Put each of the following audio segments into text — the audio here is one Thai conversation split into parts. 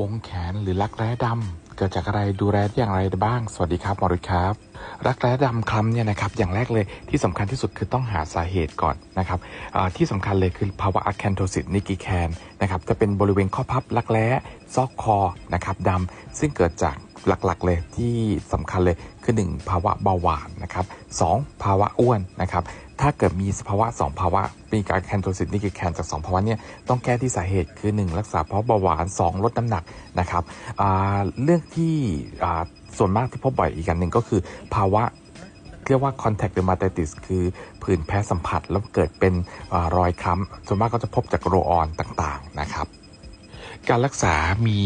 วงแขนหรือรักแร้ดำเกิดจากอะไรดูแลอย่างไรบ้าง สวัสดีครับหมอรุษครับ รักแร้ดำคล้ำเนี่ยนะครับอย่างแรกเลยที่สำคัญที่สุดคือต้องหาสาเหตุก่อนนะครับที่สำคัญเลยคือภาวะอะแคนโทซิสนิกิแคนนะครับจะเป็นบริเวณข้อพับรักแร้ซอกคอนะครับดำซึ่งเกิดจาก หลักๆเลยที่สำคัญเลยคือ 1 ภาวะเบาหวานนะครับสองภาวะอ้วนนะครับถ้าเกิดมีสภาวะ 2 ภาวะมีการแคนโทซิสนิกิแคนจาก 2 ภาวะเนี่ยต้องแก้ที่สาเหตุคือ 1 รักษาเพราะเบาหวาน 2 ลดน้ำหนักนะครับอ่าเรื่องที่อ่าส่วนมากที่พบบ่อยอีกอันหนึ่งก็คือภาวะเรียกว่า contact dermatitis คือผื่นแพ้สัมผัสแล้วเกิดเป็นอรอยคล้ำส่วนมากก็จะพบจากโรออนต่างๆนะครับ การรักษามี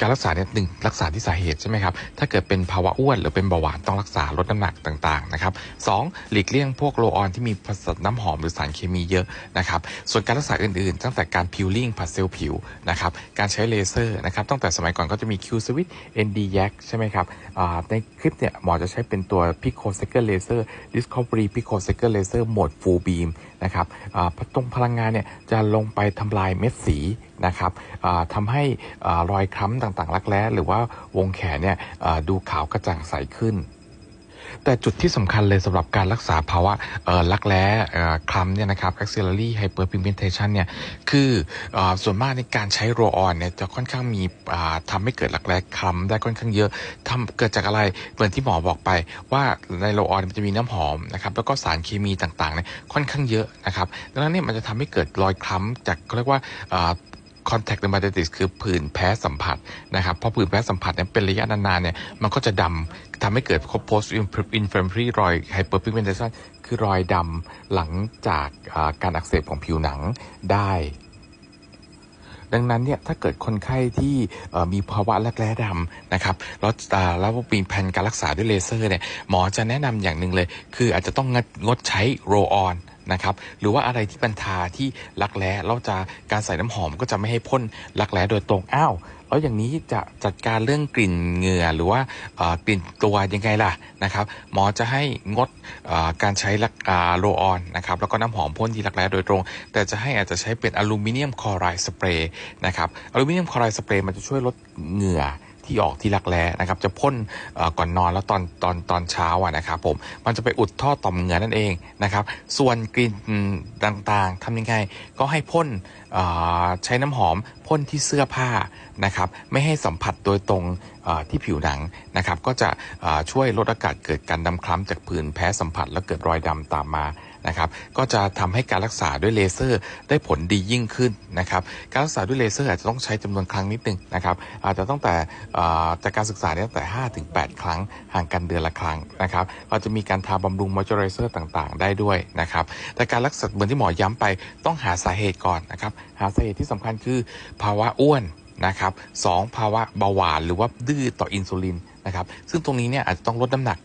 การรักษาเนี่ยหนึ่งรักษาที่สาเหตุใช่ไหมครับ ถ้าเกิดเป็นภาวะอ้วนหรือเป็นเบาหวานต้องรักษาลดน้ำหนักต่างๆนะครับสองหลีกเลี่ยงพวกโรออนที่มีผสมน้ำหอมหรือสารเคมีเยอะนะครับ ส่วนการรักษาอื่นๆ ตั้งแต่การพิลลิ่งผัดเซลล์ผิวนะครับ การใช้เลเซอร์นะครับ ตั้งแต่สมัยก่อนก็จะมี Q Switch ND Yak ใช่ไหมครับในคลิปเนี่ยหมอจะใช้เป็นตัว Pico Second Laser Discovery Pico Second Laser Mode Full Beam นะครับตรงพลังงานเนี่ยจะลงไปทำลายเม็ดสีนะครับทำให้รอยคล้ำต่างๆ รักแร้หรือว่าวงแขนเนี่ยดูขาวกระจ่างใสขึ้นแต่จุดที่สำคัญเลยสำหรับการรักษาภาวะรักแร้คล้ำเนี่ยนะครับ axillary hyperpigmentation เนี่ยคืออส่วนมากในการใช้โรออนเนี่ยจะค่อนข้างมีอ่าทำให้เกิดรักแร้คล้ำได้ค่อนข้างเยอะทำเกิดจากอะไรเหมือนที่หมอบอกไป ว่าในโรออนมันจะมีน้ำหอมนะครับแล้วก็สารเคมีต่างๆเนี่ยค่อนข้างเยอะนะครับดังนั้นเนี่ยมันจะทำให้เกิดรอยคล้ำจากเขาเรียกว่า contact dermatitis คือผื่นแพ้สัมผัสนะครับพอผื่นแพ้สัมผัสเนี่ยเป็นระยะนานๆเนี่ยมันก็จะดำทำให้เกิด post inflammatory รอย hyperpigmentation คือรอยดำหลังจากการอักเสบของผิวหนังได้ ดังนั้นเนี่ยถ้าเกิดคนไข้ที่มีภาวะรักแร้ดำนะครับแล้วอ่าแล้วมีแผนการรักษาด้วยเลเซอร์เนี่ยหมอจะแนะนำอย่างหนึ่งเลย คืออาจจะต้องงดงดใช้โรออน นะครับหรือว่าอะไรที่บรรทาที่รักแร้เราจะการใส่น้ำหอมก็จะไม่ให้พ่นรักแร้โดยตรงอ้าวแล้วอย่างนี้จะจัดการเรื่องกลิ่นเหงื่อหรือว่ากลิ่นตัวยังไงล่ะนะครับหมอจะให้งดการใช้ลักโรลออนนะครับแล้วก็น้ำหอมพ่นที่รักแร้โดยตรง แต่จะให้อาจจะใช้เป็นอลูมิเนียมคลอไรด์สเปรย์นะครับอลูมิเนียมคลอไรด์สเปรย์มันจะช่วยลดเหงื่อ ที่ออกที่รักแร้นะครับ จะพ่นก่อนนอนแล้วตอนตอนตอนเช้าอะนะครับผมมันจะไปอุดท่อต่อมเหงื่อนั่นเองนะครับ ส่วนกลิ่นต่างๆทำยังไงก็ให้พ่นใช้น้ำหอมพ่นที่เสื้อผ้านะครับ ไม่ให้สัมผัสโดยตรงที่ผิวหนังนะครับ ก็จะช่วยลดอากาศเกิดการดำคล้ำจากผื่นแพ้สัมผัส แล้วเกิดรอยดำตามมา นะครับก็จะทำให้การรักษาด้วยเลเซอร์ได้ผลดียิ่งขึ้นนะครับการรักษาด้วยเลเซอร์อาจจะต้องใช้จำนวนครั้งนิดนึงนะครับอาจจะตั้งแต่จากการศึกษาเนี่ยตั้งแต่5ถึง8ครั้งห่างกันเดือนละครั้งนะครับเราจะมีการทาบำรุงมอยเจอไรเซอร์ต่างๆ ได้ด้วยนะครับแต่การรักษาเหมือนที่หมอย้ำไปต้องหาสาเหตุก่อนนะครับหาสาเหตุที่สำคัญคือภาวะอ้วนนะครับสองภาวะเบาหวานหรือว่าดื้อต่ออินซูลินนะครับซึ่งตรงนี้เนี่ยอาจจะต้องลดน้ำหนัก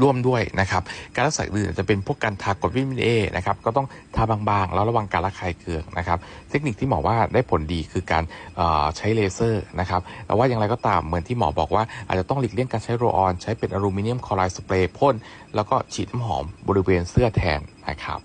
ร่วมด้วยนะครับการรักษาอื่นจะเป็นพวกการทากรดวิตามินเอนะครับก็ต้องทาบางๆ แล้วระวังการระคายเคืองนะครับเทคนิคที่หมอว่าได้ผลดีคือการใช้เลเซอร์นะครับแต่ว่าอย่างไรก็ตามเหมือนที่หมอบอกว่าอาจจะต้องหลีกเลี่ยงการใช้โรออน ใช้เป็นอลูมิเนียมคลอไรด์สเปรย์พ่นแล้วก็ฉีดน้ำหอมบริเวณเสื้อแทนนะครับ